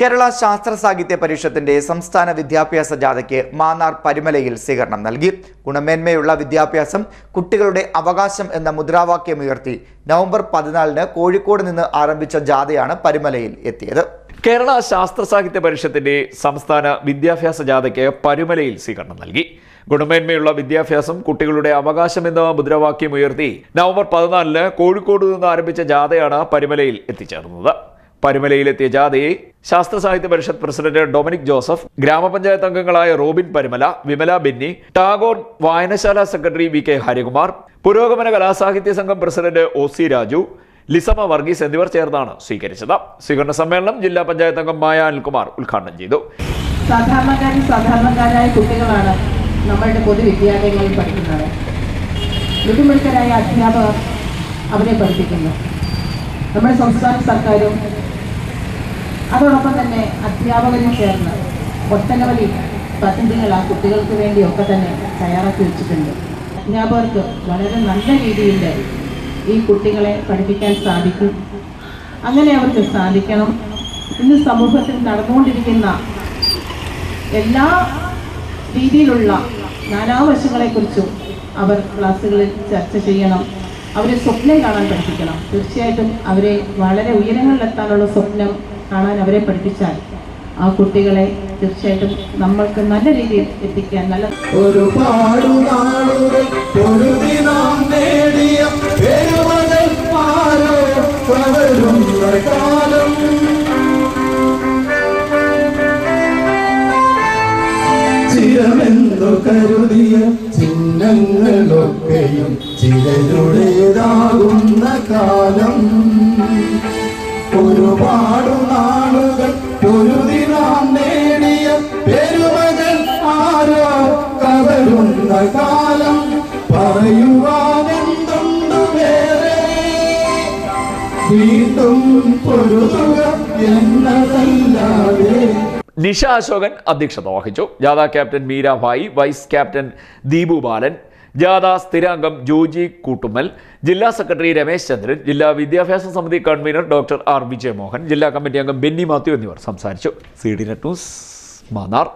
കേരള ശാസ്ത്ര സാഹിത്യ പരിഷത്തിന്റെ സംസ്ഥാന വിദ്യാഭ്യാസ ജാഥയ്ക്ക് മാന്നാർ പരിമലയിൽ സ്വീകരണം നൽകി. ഗുണമേന്മയുള്ള വിദ്യാഭ്യാസം കുട്ടികളുടെ അവകാശം എന്ന മുദ്രാവാക്യമുയർത്തി നവംബർ പതിനാലിന് കോഴിക്കോട് നിന്ന് ആരംഭിച്ച ജാഥയാണ് പരിമലയിൽ എത്തിയത്. കേരള ശാസ്ത്ര സാഹിത്യ പരിഷത്തിന്റെ സംസ്ഥാന വിദ്യാഭ്യാസ ജാഥയ്ക്ക് പരിമലയിൽ സ്വീകരണം നൽകി. ഗുണമേന്മയുള്ള വിദ്യാഭ്യാസം കുട്ടികളുടെ അവകാശം എന്ന മുദ്രാവാക്യം ഉയർത്തി നവംബർ പതിനാലിന് കോഴിക്കോട് നിന്ന് ആരംഭിച്ച ജാഥയാണ് പരിമലയിൽ എത്തിച്ചേർന്നത്. പരുമലയിലെത്തിയ ജാഥയെ ശാസ്ത്ര സാഹിത്യ പരിഷത്ത് പ്രസിഡന്റ് ഡൊമിനിക് ജോസഫ് ഗ്രാമപഞ്ചായത്ത് അംഗങ്ങളായ റോബിൻ പരുമല വിമല ബെന്നി ടാഗോർ വായനശാല secretary V K Harikumar Purogamana Kalasahitya Sangham president O C Raju Lisamma Varghese എന്നിവർ ചേർന്നാണ് സ്വീകരിച്ചത്. സ്വീകരണ സമ്മേളനം ജില്ലാ പഞ്ചായത്ത് അംഗം മായ അനിൽകുമാർ ഉദ്ഘാടനം ചെയ്തു. സാധാരണക്കാരും സാധാരണക്കാരായ കുട്ടികളാണ് നമ്മളുടെ പൊതുവിദ്യാലയങ്ങളിൽ പഠിക്കുന്നത്. മിടുമിടുക്കരായ അധ്യാപകർ അവരെ പഠിപ്പിക്കുന്നു. നമ്മുടെ സംസ്ഥാന സർക്കാരും അതോടൊപ്പം തന്നെ അധ്യാപകരും ചേർന്ന് ഒട്ടനവധി പദ്ധതികൾ ആ കുട്ടികൾക്ക് വേണ്ടിയൊക്കെ തന്നെ തയ്യാറാക്കി വെച്ചിട്ടുണ്ട്. അധ്യാപകർക്ക് വളരെ നല്ല രീതിയിൽ ഈ കുട്ടികളെ പഠിപ്പിക്കാൻ സാധിക്കും. അങ്ങനെ അവർക്ക് സാധിക്കണം. ഇന്ന് സമൂഹത്തിൽ നടന്നുകൊണ്ടിരിക്കുന്ന എല്ലാ രീതിയിലുള്ള നാനാവശങ്ങളെക്കുറിച്ചും അവർ ക്ലാസ്സുകളിൽ ചർച്ച ചെയ്യണം. അവരെ സ്വപ്നം കാണാൻ പഠിപ്പിക്കണം. തീർച്ചയായിട്ടും അവരെ വളരെ ഉയരങ്ങളിലെത്താനുള്ള സ്വപ്നം കാണാൻ അവരെ പഠിപ്പിച്ചാൽ ആ കുട്ടികളെ തീർച്ചയായിട്ടും നമ്മൾക്ക് നല്ല രീതിയിൽ എത്തിക്കാൻ നല്ല ഒരുപാടു കരുതിയ ചിഹ്നങ്ങളൊക്കെയും ചിലരുടേതാകുന്ന കാലം. ഒരുപാടു നാളുകൾ ഒരു ദിനം നേടിയ പെരുമകൾ ആരോ കവരുന്ന കാലം പറയുവാനെന്തുണ്ട് വേറെ? വീണ്ടും പൊരുതുക എന്നതല്ലാതെ. നിഷ അശോകൻ അധ്യക്ഷത വഹിച്ചു. ജാഥ captain Meerabai vice captain Deepu Balan ജാഥ സ്ഥിരാംഗം ജോജി കൂട്ടുമൽ ജില്ലാ സെക്രട്ടറി രമേശ് ചന്ദ്രൻ ജില്ലാ വിദ്യാഭ്യാസ സമിതി കൺവീനർ ഡോക്ടർ ആർ വിജയമോഹൻ ജില്ലാ കമ്മിറ്റി അംഗം ബെന്നി മാത്യു എന്നിവർ സംസാരിച്ചു. C D net news Mannar.